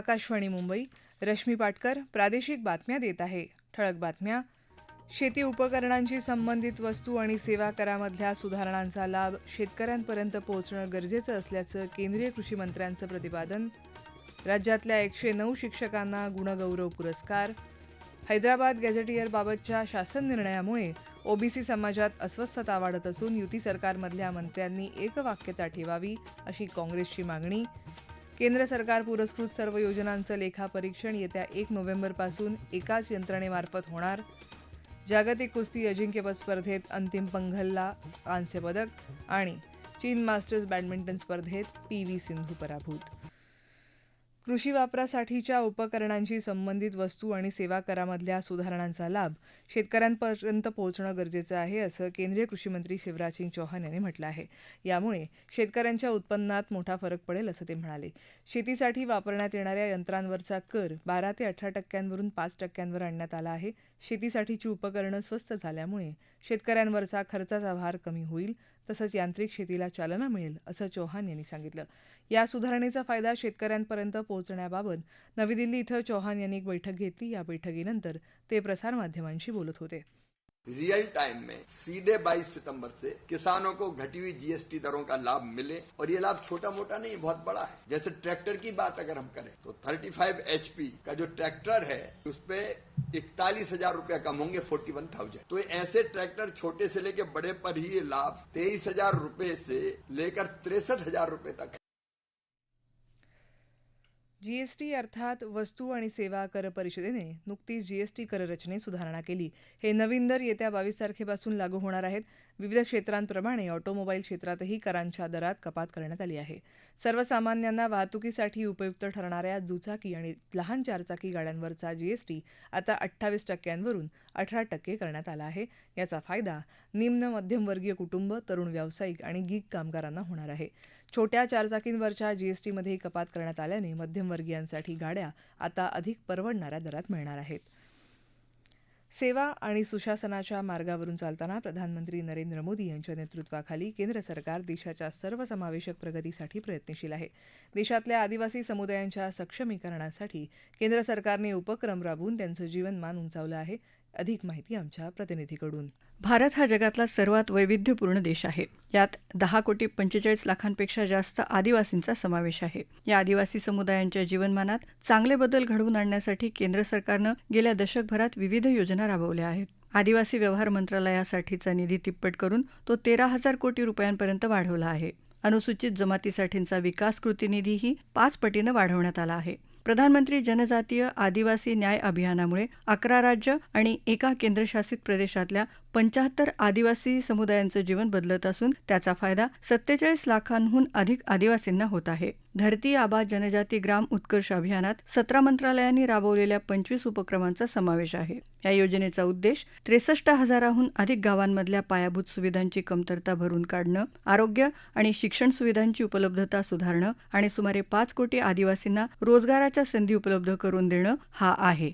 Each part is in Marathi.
आकाशवाणी मुंबई रश्मी पाटकर प्रादेशिक बातम्या देत आहे. ठळक बातम्या. शेती उपकरणांशी संबंधित वस्तू आणि सेवा करामधल्या सुधारणांचा लाभ शेतकऱ्यांपर्यंत पोहोचणं गरजेचं असल्याचं केंद्रीय कृषी मंत्र्यांचं प्रतिपादन. राज्यातल्या एकशे नऊ शिक्षकांना गुणगौरव पुरस्कार. हैदराबाद गॅझेटियरबाबतच्या शासन निर्णयामुळे ओबीसी समाजात अस्वस्थता वाढत असून युती सरकारमधल्या मंत्र्यांनी एकवाक्यता ठेवावी अशी काँग्रेसची मागणी. केंद्र सरकार पुरस्कृत सर्व योजनांचं लेखापरीक्षण येत्या एक नोव्हेंबरपासून एकाच यंत्रणेमार्फत होणार. जागतिक कुस्ती अजिंक्यपद स्पर्धेत अंतिम पंघलला कांस्य पदक आणि चीन मास्टर्स बॅडमिंटन स्पर्धेत पी व्ही सिंधू पराभूत. कृषी वापरासाठीच्या उपकरणांशी संबंधित वस्तू आणि सेवा करामधल्या सुधारणांचा लाभ शेतकऱ्यांपर्यंत पोहोचणं गरजेचं आहे असं केंद्रीय कृषीमंत्री शिवराज सिंग चौहान यांनी म्हटलं आहे. यामुळे शेतकऱ्यांच्या उत्पन्नात मोठा फरक पडेल असं ते म्हणाले. शेतीसाठी वापरण्यात येणाऱ्या यंत्रांवरचा कर बारा ते अठरा टक्क्यांवरून पाच टक्क्यांवर आणण्यात आला आहे. शेतीसाठीची उपकरणं स्वस्त झाल्यामुळे शेतकऱ्यांवरचा खर्चाचा भार कमी होईल तसंच यांत्रिक शेतीला चालना मिळेल असं चौहान यांनी सांगितलं. या सुधारणेचा फायदा शेतकऱ्यांपर्यंत पोहोचण्याबाबत नवी दिल्ली इथं चौहान यांनी एक बैठक घेतली. या बैठकीनंतर ते प्रसारमाध्यमांशी बोलत होते. रियल टाइम में सीधे 22 सितंबर से किसानों को घटी हुई जीएसटी दरों का लाभ मिले और ये लाभ छोटा मोटा नहीं बहुत बड़ा है। जैसे ट्रैक्टर की बात अगर हम करें तो 35 एचपी का जो ट्रैक्टर है उस पे इकतालीस हजार रूपया कम होंगे फोर्टी वन थाउजेंड तो ऐसे ट्रैक्टर छोटे से लेके बड़े पर ही लाभ तेईस हजार रूपये से लेकर तिरसठ हजार रूपये तक जीएसटी अर्थात वस्तू आणि सेवा कर परिषदेने नुकतीच जीएसटी कररचनेत सुधारणा केली. हे नवीन दर येत्या बावीस तारखेपासून लागू होणार आहेत. विविध क्षेत्रांप्रमाणे ऑटोमोबाईल क्षेत्रातही करांच्या दरात कपात करण्यात आली आहे. सर्वसामान्यांना वाहतुकीसाठी उपयुक्त ठरणाऱ्या दुचाकी आणि लहान चारचाकी गाड्यांवरचा जीएसटी आता अठ्ठावीस टक्क्यांवरून अठरा टक्के करण्यात आला आहे. याचा फायदा निम्न मध्यमवर्गीय कुटुंब तरुण व्यावसायिक आणि गीक कामगारांना होणार आहे. छोट्या चारचाकींवरच्या जीएसटीमध्येही कपात करण्यात आल्याने मध्यमवर्गीयांसाठी गाड्या आता अधिक परवडणाऱ्या दरात मिळणार आहेत. सेवा आणि सुशासनाच्या मार्गावरून चालताना प्रधानमंत्री नरेंद्र मोदी यांच्या नेतृत्वाखाली केंद्र सरकार देशाच्या सर्वसमावेशक प्रगतीसाठी प्रयत्नशील आहे. देशातल्या आदिवासी समुदायांच्या सक्षमीकरणासाठी केंद्र सरकारने उपक्रम राबवून त्यांचं जीवनमान उंचावलं आहे. अधिक माहिती आमच्या प्रतिनिधीकडून. भारत हा जगातला सर्वात वैविध्यपूर्ण देश आहे. यात दहा कोटी पंचेचाळीस लाखांपेक्षा जास्त आदिवासींचा समावेश आहे. या आदिवासी समुदायांच्या जीवनमानात चांगले बदल घडवून आणण्यासाठी केंद्र सरकारनं गेल्या दशकभरात विविध योजना राबवल्या आहेत. आदिवासी व्यवहार मंत्रालयासाठीचा निधी तिप्पट करून तो तेरा हजार कोटी रुपयांपर्यंत वाढवला आहे. अनुसूचित जमातीसाठींचा विकास कृती निधीही पाच पटीनं वाढवण्यात आला आहे. प्रधानमंत्री जनजातीय आदिवासी न्याय अभियानामुळे अकरा राज्य आणि एका केंद्रशासित प्रदेशातल्या पंचाहत्तर आदिवासी समुदायांचं जीवन बदलत असून त्याचा फायदा सत्तेचाळीस लाखांहून अधिक आदिवासींना होत आहे. धरती आबा जनजाती ग्राम उत्कर्ष अभियानात सतरा मंत्रालयांनी राबवलेल्या पंचवीस उपक्रमांचा समावेश आहे. या योजनेचा उद्देश त्रेसष्ट हजाराहून अधिक गावांमधल्या पायाभूत सुविधांची कमतरता भरून काढणं आरोग्य आणि शिक्षण सुविधांची उपलब्धता सुधारणं आणि सुमारे पाच कोटी आदिवासींना रोजगाराच्या संधी उपलब्ध करून देणं हा आहे.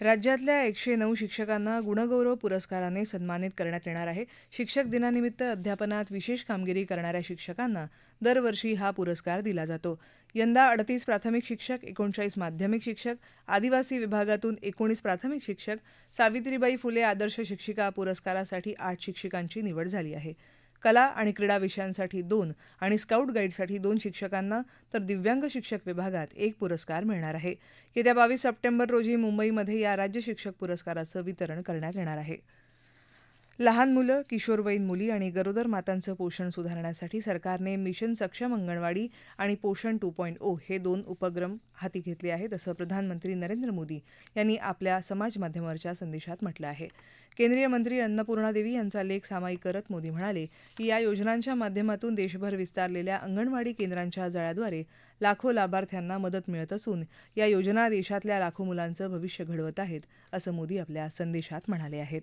राज्यातल्या एकशे नऊ शिक्षकांना गुणगौरव पुरस्काराने सन्मानित करण्यात येणार आहे. शिक्षक दिनानिमित्त अध्यापनात विशेष कामगिरी करणाऱ्या शिक्षकांना दरवर्षी हा पुरस्कार दिला जातो. यंदा अडतीस प्राथमिक शिक्षक एकोणचाळीस माध्यमिक शिक्षक आदिवासी विभागातून एकोणीस प्राथमिक शिक्षक सावित्रीबाई फुले आदर्श शिक्षिका पुरस्कारासाठी आठ शिक्षकांची निवड झाली आहे. कला आणि क्रीडा विषयांसाठी दोन आणि स्काउट गाईडसाठी दोन शिक्षकांना तर दिव्यांग शिक्षक विभागात एक पुरस्कार मिळणार आहे. येत्या बावीस सप्टेंबर रोजी मुंबईमध्ये या राज्य शिक्षक पुरस्काराचं वितरण करण्यात येणार आहे. लहान मुलं किशोरवयीन मुली आणि गरोदर मातांचं पोषण सुधारण्यासाठी सरकारने मिशन सक्षम अंगणवाडी आणि पोषण टू पॉईंट ओ हे दोन उपक्रम हाती घेतले आहेत असं प्रधानमंत्री नरेंद्र मोदी यांनी आपल्या समाजमाध्यमावरच्या संदेशात म्हटलं आहे. केंद्रीय मंत्री अन्नपूर्णा देवी यांचा लेख सामायिक करत मोदी म्हणाले की या योजनांच्या माध्यमातून देशभर विस्तारलेल्या अंगणवाडी केंद्रांच्या जाळ्याद्वारे लाखो लाभार्थ्यांना मदत मिळत असून या योजना देशातल्या लाखो मुलांचं भविष्य घडवत आहेत असं मोदी आपल्या संदेशात म्हणाले आहेत.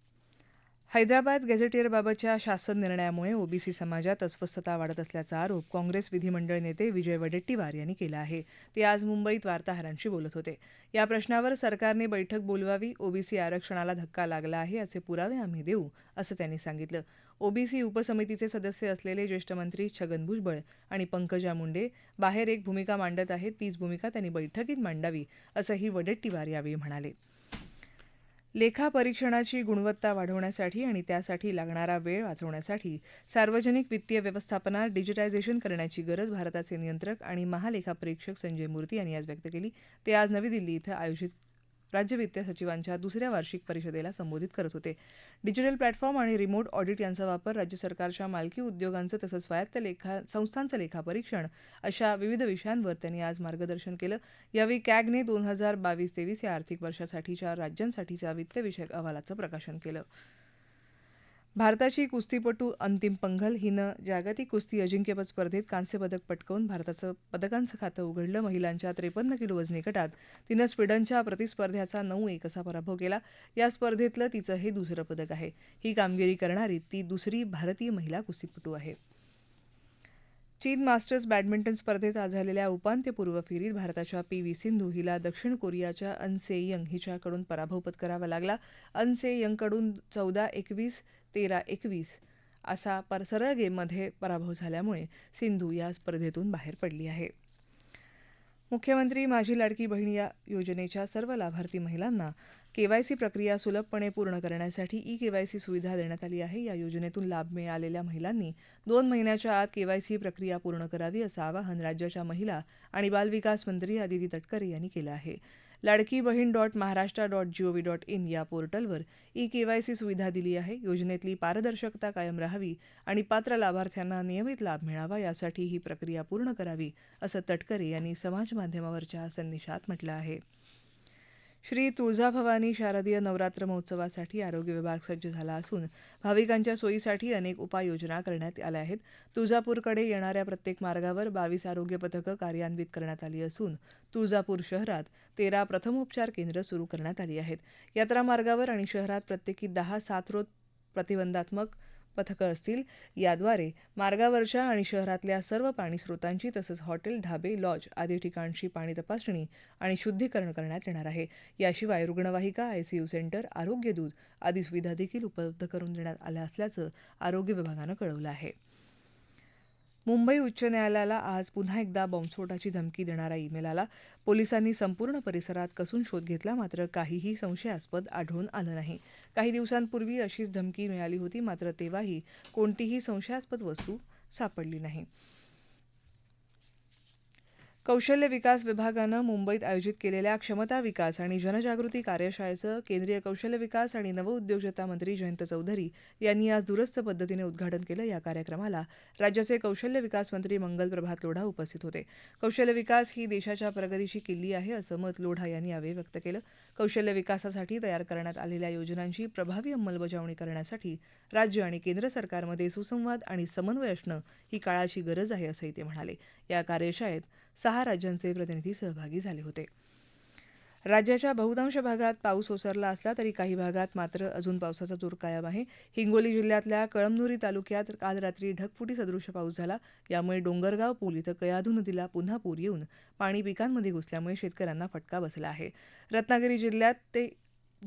हैदराबाद गॅझेटियरबाबतच्या शासन निर्णयामुळे ओबीसी समाजात अस्वस्थता वाढत असल्याचा आरोप काँग्रेस विधिमंडळ नेते विजय वडेट्टीवार यांनी केला आहे. ते आज मुंबईत वार्ताहरांशी बोलत होते. या प्रश्नावर सरकारने बैठक बोलवावी ओबीसी आरक्षणाला धक्का लागला आहे असे पुरावे आम्ही देऊ असं त्यांनी सांगितलं. ओबीसी उपसमितीचे सदस्य असलेले ज्येष्ठ मंत्री छगन भुजबळ आणि पंकजा मुंडे बाहेर एक भूमिका मांडत आहेत तीच भूमिका त्यांनी बैठकीत मांडावी असंही वडेट्टीवार यावेळी म्हणाले. लेखापरीक्षणाची गुणवत्ता वाढवण्यासाठी आणि त्यासाठी लागणारा वेळ वाचवण्यासाठी सार्वजनिक वित्तीय व्यवस्थापनात डिजिटायझेशन करण्याची गरज भारताचे नियंत्रक आणि महालेखापरीक्षक संजय मूर्ती यांनी आज व्यक्त केली. ते आज नवी दिल्ली इथं आयोजित राज्य वित्त सचिवांच्या दुसऱ्या वार्षिक परिषदेला संबोधित करत होते. डिजिटल प्लॅटफॉर्म आणि रिमोट ऑडिट यांचा वापर राज्य सरकारच्या मालकी उद्योगांचं तसंच स्वायत्त लेखा संस्थांचं लेखापरीक्षण अशा विविध विषयांवर त्यांनी आज मार्गदर्शन केलं. यावेळी कॅगने दोन हजार बावीस तेवीस या आर्थिक वर्षासाठीच्या राज्यांसाठीच्या वित्तविषयक अहवालाचं प्रकाशन केलं. भारताची कुस्तीपटू अंतिम पंघल हिनं जागतिक कुस्ती अजिंक्यपद स्पर्धेत कांस्यपदक पटकावून भारताचं पदकांचं खातं उघडलं. महिलांच्या त्रेपन्न किलो वजनी गटात तिनं स्वीडनच्या प्रतिस्पर्ध्याचा नऊ एक असा पराभव केला. या स्पर्धेतलं तिचं हे दुसरं पदक आहे. ही कामगिरी करणारी ती दुसरी भारतीय महिला कुस्तीपटू आहे. चीन मास्टर्स बॅडमिंटन स्पर्धेत आज झालेल्या उपांत्यपूर्व फेरीत भारताच्या पी व्ही सिंधू हिला दक्षिण कोरियाच्या अन से यंग हिच्याकडून पराभव पत्करावा लागला. अन से यंगकडून चौदा एकवीस तेरा एकवीस असा परसरळ गेममध्ये पराभव झाल्यामुळे सिंधू या स्पर्धेतून बाहेर पडली आहे. मुख्यमंत्री माझी लाडकी बहीण या योजनेच्या सर्व लाभार्थी महिलांना केवायसी प्रक्रिया सुलभपणे पूर्ण करण्यासाठी ई केवायसी सुविधा देण्यात आली आहे. या योजनेतून लाभ मिळालेल्या महिलांनी दोन महिन्याच्या आत केवायसी प्रक्रिया पूर्ण करावी असं आवाहन राज्याच्या महिला आणि बालविकास मंत्री अदिती तटकरे यांनी केलं आहे. Ladki Bahin dot Maharashtra dot G O V dot in या पोर्टलवर ई केवायसी सुविधा दिली आहे. योजनेतली पारदर्शकता कायम राहावी आणि पात्र लाभार्थ्यांना नियमित लाभ मिळावा यासाठी ही प्रक्रिया पूर्ण करावी असं तटकरे यांनी समाजमाध्यमावरच्या संदेशात म्हटलं आहे. श्री तुळजाभवानी शारदीय नवरात्र महोत्सवासाठी आरोग्य विभाग सज्ज झाला असून भाविकांच्या सोयीसाठी अनेक उपाययोजना करण्यात आल्या आहेत. तुळजापूरकडे येणाऱ्या प्रत्येक मार्गावर बावीस आरोग्य पथकं कार्यान्वित करण्यात आली असून तुळजापूर शहरात तेरा प्रथमोपचार केंद्र सुरू करण्यात आली आहेत. यात्रा मार्गावर आणि शहरात प्रत्येकी दहा साथरोग प्रतिबंधात्मक पथकं असतील याद्वारे मार्गावरच्या आणि शहरातल्या सर्व पाणीस्रोतांची तसंच हॉटेल ढाबे लॉज आदी ठिकाणची पाणी तपासणी आणि शुद्धीकरण करण्यात येणार आहे. याशिवाय रुग्णवाहिका आयसीयू सेंटर आरोग्य दूध आदी सुविधा देखील उपलब्ध करून देण्यात आल्या असल्याचं आरोग्य विभागानं कळवलं आहे. मुंबई उच्च न्यायालयाला आज पुन्हा एकदा बॉम्बस्फोटाची धमकी देणारा ईमेल आला. पोलिसांनी संपूर्ण परिसरात कसून शोध घेतला मात्र काहीही संशयास्पद आढळून आलं नाही. काही दिवसांपूर्वी अशीच धमकी मिळाली होती मात्र तेव्हाही कोणतीही संशयास्पद वस्तू सापडली नाही. कौशल्य विकास विभागानं मुंबईत आयोजित केलेल्या क्षमता विकास आणि जनजागृती कार्यशाळेचं केंद्रीय कौशल्य विकास आणि नवउद्योजकता मंत्री जयंत चौधरी यांनी आज दूरस्थ पद्धतीने उद्घाटन केलं. या कार्यक्रमाला राज्याचे कौशल्य विकास मंत्री मंगल प्रभात लोढा उपस्थित होते. कौशल्य विकास ही देशाच्या प्रगतीची किल्ली आहे असं मत लोढा यांनी यावेळी व्यक्त केलं. कौशल्य विकासासाठी तयार करण्यात आलेल्या योजनांची प्रभावी अंमलबजावणी करण्यासाठी राज्य आणि केंद्र सरकारमध्ये सुसंवाद आणि समन्वय असणं ही काळाची गरज आहे असंही ते म्हणाले. या कार्यशाळेत सहा राज्यांचे प्रतिनिधी सहभागी झाले होते. राज्याच्या बहुतांश भागात पाऊस ओसरला असला तरी काही भागात मात्र अजून पावसाचा जोर कायम आहे. हिंगोली जिल्ह्यातल्या कळमनुरी तालुक्यात काल रात्री ढगफुटी सदृश पाऊस झाला. यामुळे डोंगरगाव पूल इथं कयाधू नदीला पुन्हा पूर येऊन पाणी पिकांमध्ये घुसल्यामुळे शेतकऱ्यांना फटका बसला आहे. रत्नागिरी जिल्ह्यात ते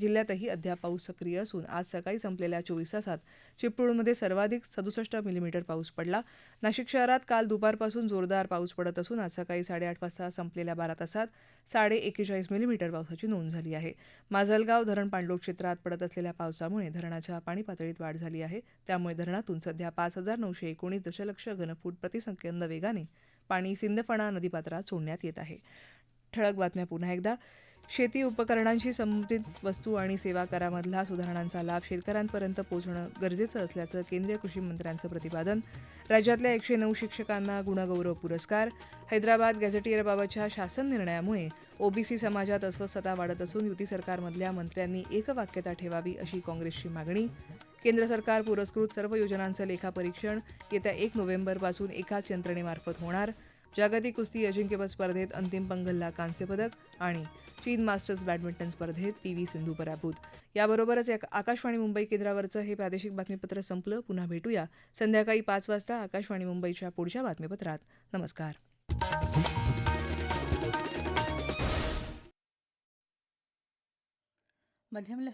जिल्ह्यातही अद्याप पाऊस सक्रिय असून आज सकाळी संपलेल्या चोवीस तासात चिपळूणमध्ये सर्वाधिक सदुसष्ट मिलीमीटर पाऊस पडला. नाशिक शहरात काल दुपारपासून जोरदार पाऊस पडत असून आज सकाळी साडेआठ वाजता संपलेल्या बारा तासात साडे एकेचाळीस मिलीमीटर पावसाची नोंद झाली आहे. माजलगाव धरण पाणलोट क्षेत्रात पडत असलेल्या पावसामुळे धरणाच्या पाणी पातळीत वाढ झाली आहे. त्यामुळे धरणातून सध्या पाच हजार नऊशे एकोणीस दशलक्ष घनफूट प्रतिसेकंद वेगाने पाणी सिंदफणा नदीपात्रात सोडण्यात येत आहे. ठळक बातम्या पुन्हा एकदा. शेती उपकरणांशी संबंधित वस्तू आणि सेवा करामधला सुधारणांचा लाभ शेतकऱ्यांपर्यंत पोहोचणं गरजेचं असल्याचं केंद्रीय कृषी मंत्र्यांचं प्रतिपादन. राज्यातल्या एकशे नऊ शिक्षकांना गुणगौरव पुरस्कार. हैदराबाद गॅझेटियरबाबतच्या शासन निर्णयामुळे ओबीसी समाजात अस्वस्थता वाढत असून युती सरकारमधल्या मंत्र्यांनी एकवाक्यता ठेवावी अशी काँग्रेसची मागणी. केंद्र सरकार पुरस्कृत सर्व योजनांचं लेखापरीक्षण येत्या एक नोव्हेंबरपासून एकाच यंत्रणेमार्फत होणार. जागतिक कुस्ती अजिंक्यपद स्पर्धेत अंतिम पंगलला कांस्यपदक आणि चीन मास्टर्स बॅडमिंटन स्पर्धेत पी व्ही सिंधू पराभूत. याबरोबरच या आकाशवाणी मुंबई केंद्रावरचं हे प्रादेशिक बातमीपत्र संपलं. पुन्हा भेटूया. संध्याकाळी पाच वाजता आकाशवाणी मुंबईच्या पुढच्या बातमीपत्रात. नमस्कार. मध्यम लहर